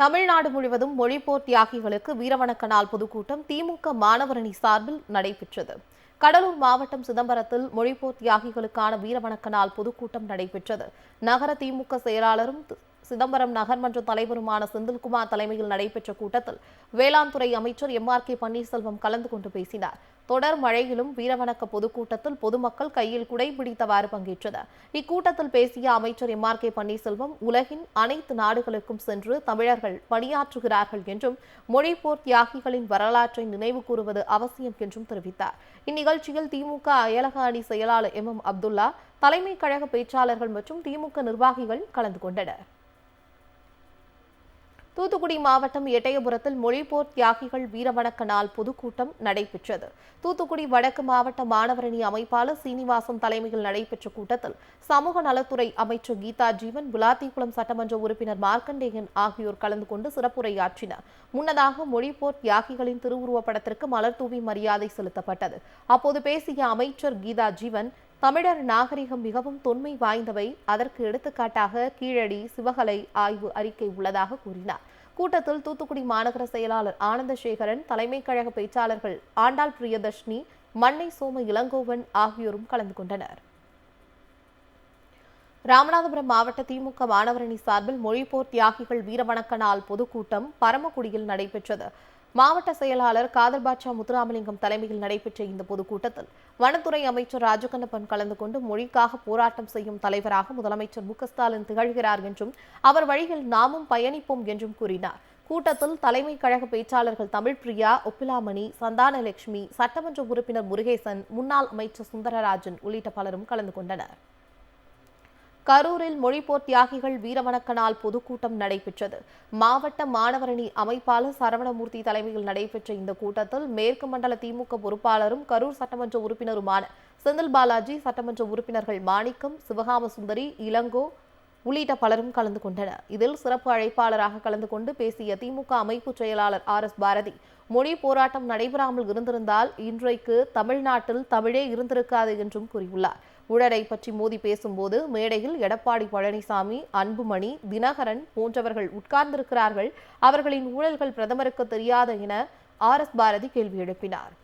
தமிழ்நாடு முழுவதும் மொழிப்போர் தியாகிகளுக்கு வீரவணக்க நாள் பொதுக்கூட்டம் திமுக மாணவரணி சார்பில் நடைபெற்றது. கடலூர் மாவட்டம் சிதம்பரத்தில் மொழிப்போர் தியாகிகளுக்கான வீரவணக்க நாள் பொதுக்கூட்டம் நடைபெற்றது. நகர திமுக செயலாளரும் சிதம்பரம் நகர்மன்ற தலைவருமான செந்தில்குமார் தலைமையில் நடைபெற்ற கூட்டத்தில் வேளாண் துறை அமைச்சர் எம் ஆர் கே பன்னீர்செல்வம் கலந்து கொண்டு பேசினார். தொடர் மழையிலும் வீரவணக்க பொதுக்கூட்டத்தில் பொதுமக்கள் கையில் குடை பிடித்தவாறு பங்கேற்றனர். இக்கூட்டத்தில் பேசிய அமைச்சர் எம் ஆர் கே பன்னீர்செல்வம் உலகின் அனைத்து நாடுகளுக்கும் சென்று தமிழர்கள் பணியாற்றுகிறார்கள் என்றும் மொழிப்போர் தியாகிகளின் வரலாற்றை நினைவு கூறுவது அவசியம் என்றும் தெரிவித்தார். இந்நிகழ்ச்சியில் திமுக அயலக அணி செயலாளர் எம் எம் அப்துல்லா தலைமை கழக பேச்சாளர்கள் மற்றும் திமுக நிர்வாகிகள் கலந்து கொண்டனர். தூத்துக்குடி மாவட்டம் எட்டயபுரத்தில் மொழிப்போர் தியாகிகள் வீரவணக்க நாள் பொதுக்கூட்டம் நடைபெற்றது. தூத்துக்குடி வடக்கு மாவட்ட மாணவரணி அமைப்பாளர் சீனிவாசன் தலைமையில் நடைபெற்ற கூட்டத்தில் சமூக நலத்துறை அமைச்சர் கீதா ஜீவன் விளாத்திக்குளம் சட்டமன்ற உறுப்பினர் மார்க்கண்டேயன் ஆகியோர் கலந்து கொண்டு சிறப்புரையாற்றினர். முன்னதாக மொழிப்போர் தியாகிகளின் திருவுருவப் படத்திற்கு மலர் தூவி மரியாதை செலுத்தப்பட்டது. அப்போது பேசிய அமைச்சர் கீதா ஜீவன் தமிழர் நாகரிகம் மிகவும் தொன்மை வாய்ந்தவை. அதற்கு எடுத்துக்காட்டாக கீழடி சிவகலை ஆய்வு அறிக்கை உள்ளதாக கூறினார். கூட்டத்தில் தூத்துக்குடி மாநகர செயலாளர் ஆனந்தசேகரன் தலைமை கழக பேச்சாளர்கள் ஆண்டாள் பிரியதர்ஷினி மண்ணை சோம இளங்கோவன் ஆகியோரும் கலந்து கொண்டனர். ராமநாதபுரம் மாவட்ட திமுக மாணவரணி சார்பில் மொழிப்போர் தியாகிகள் வீரவணக்க நாள் பொதுக்கூட்டம் பரமக்குடியில் நடைபெற்றது. மாவட்ட செயலாளர் காதர் பாட்சா முத்துராமலிங்கம் தலைமையில் நடைபெற்ற இந்த பொதுக்கூட்டத்தில் வனத்துறை அமைச்சர் ராஜகண்ணப்பன் கலந்து கொண்டு மொழிக்காக போராட்டம் செய்யும் தலைவராக முதலமைச்சர் மு ஸ்டாலின் திகழ்கிறார் என்றும் அவர் வழியில் நாமும் பயணிப்போம் என்றும் கூறினார். கூட்டத்தில் தலைமை கழக பேச்சாளர்கள் தமிழ் பிரியா ஒப்பிலாமணி சந்தானலட்சுமி சட்டமன்ற உறுப்பினர் முருகேசன் முன்னாள் அமைச்சர் சுந்தரராஜன் உள்ளிட்ட பலரும் கலந்து கொண்டனர். கரூரில் மொழிப்போர் தியாகிகள் வீரவணக்க நாள் பொதுக்கூட்டம் நடைபெற்றது. மாவட்ட மாணவரணி அமைப்பாளர் சரவணமூர்த்தி தலைமையில் நடைபெற்ற இந்த கூட்டத்தில் மேற்கு மண்டல திமுக பொறுப்பாளரும் கரூர் சட்டமன்ற உறுப்பினருமான செந்தில் பாலாஜி சட்டமன்ற உறுப்பினர்கள் மாணிக்கம் சிவகாம சுந்தரி இளங்கோ உள்ளிட்ட பலரும் கலந்து கொண்டனர். இதில் சிறப்பு அழைப்பாளராக கலந்து கொண்டு பேசிய திமுக அமைப்பு செயலாளர் ஆர் எஸ் பாரதி மொழி போராட்டம் நடைபெறாமல் இருந்திருந்தால் இன்றைக்கு தமிழ்நாட்டில் தமிழே இருந்திருக்காது என்றும் கூறியுள்ளார். ஊழலை பற்றி மோதி பேசும்போது மேடையில் எடப்பாடி பழனிசாமி அன்புமணி தினகரன் போன்றவர்கள் உட்கார்ந்திருக்கிறார்கள். அவர்களின் ஊழல்கள் பிரதமருக்கு தெரியாத என ஆர் எஸ் பாரதி கேள்வி எழுப்பினார்.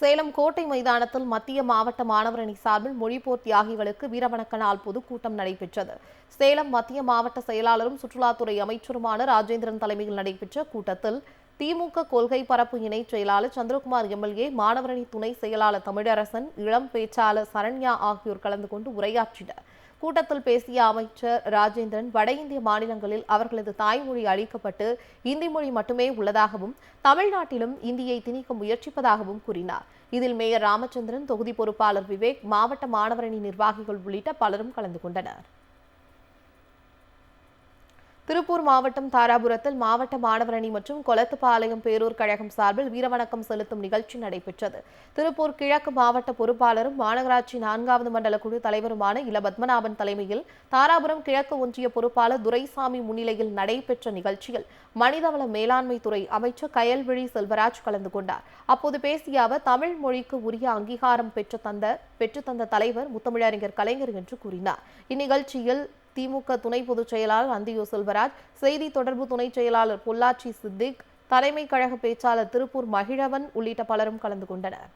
சேலம் கோட்டை மைதானத்தில் மத்திய மாவட்ட மாணவரணி சார்பில் மொழிப்போர் தியாகிகளுக்கு வீரவணக்க நாள் பொதுக்கூட்டம் நடைபெற்றது. சேலம் மத்திய மாவட்ட செயலாளரும் சுற்றுலாத்துறை அமைச்சருமான ராஜேந்திரன் தலைமையில் நடைபெற்ற கூட்டத்தில் திமுக கொள்கை பரப்பு இணைச் செயலாளர் சந்திரகுமார் எம்எல்ஏ மாணவரணி துணை செயலாளர் தமிழரசன் இளம் பேச்சாளர் சரண்யா ஆகியோர் கலந்து கொண்டு உரையாற்றினர். கூட்டத்தில் பேசிய அமைச்சர் ராஜேந்திரன் வட இந்திய மாநிலங்களில் அவர்களது தாய்மொழி அளிக்கப்பட்டு இந்தி மொழி மட்டுமே உள்ளதாகவும் தமிழ்நாட்டிலும் இந்தியை திணிக்க முயற்சிப்பதாகவும் கூறினார். இதில் மேயர் ராமச்சந்திரன் தொகுதி பொறுப்பாளர் விவேக் மாவட்ட மாணவரணி நிர்வாகிகள் உள்ளிட்ட பலரும் கலந்து கொண்டனர். திருப்பூர் மாவட்டம் தாராபுரத்தில் மாவட்ட மாணவரணி மற்றும் கொளத்துப்பாளையம் பேரூர் கழகம் சார்பில் வீரவணக்கம் செலுத்தும் நிகழ்ச்சி நடைபெற்றது. திருப்பூர் கிழக்கு மாவட்ட பொறுப்பாளரும் மாநகராட்சி நான்காவது மண்டல குழு தலைவருமான இல பத்மநாபன் தலைமையில் தாராபுரம் கிழக்கு ஒன்றிய பொறுப்பாளர் துரைசாமி முன்னிலையில் நடைபெற்ற நிகழ்ச்சியில் மனிதவள மேலாண்மை துறை அமைச்சர் கயல்விழி செல்வராஜ் கலந்து கொண்டார். அப்போது பேசிய அவர் தமிழ் மொழிக்கு உரிய அங்கீகாரம் பெற்று தந்த பெற்றுத்தந்த தலைவர் முத்தமிழறிஞர் கலைஞர் என்று கூறினார். இந்நிகழ்ச்சியில் திமுக துணை பொதுச் செயலாளர் அந்தியூர் செல்வராஜ் செய்தி தொடர்பு துணை செயலாளர் பொள்ளாச்சி சித்திக் தலைமை கழக பேச்சாளர் திருப்பூர் மகிழவன் உள்ளிட்ட பலரும் கலந்து கொண்டனர்.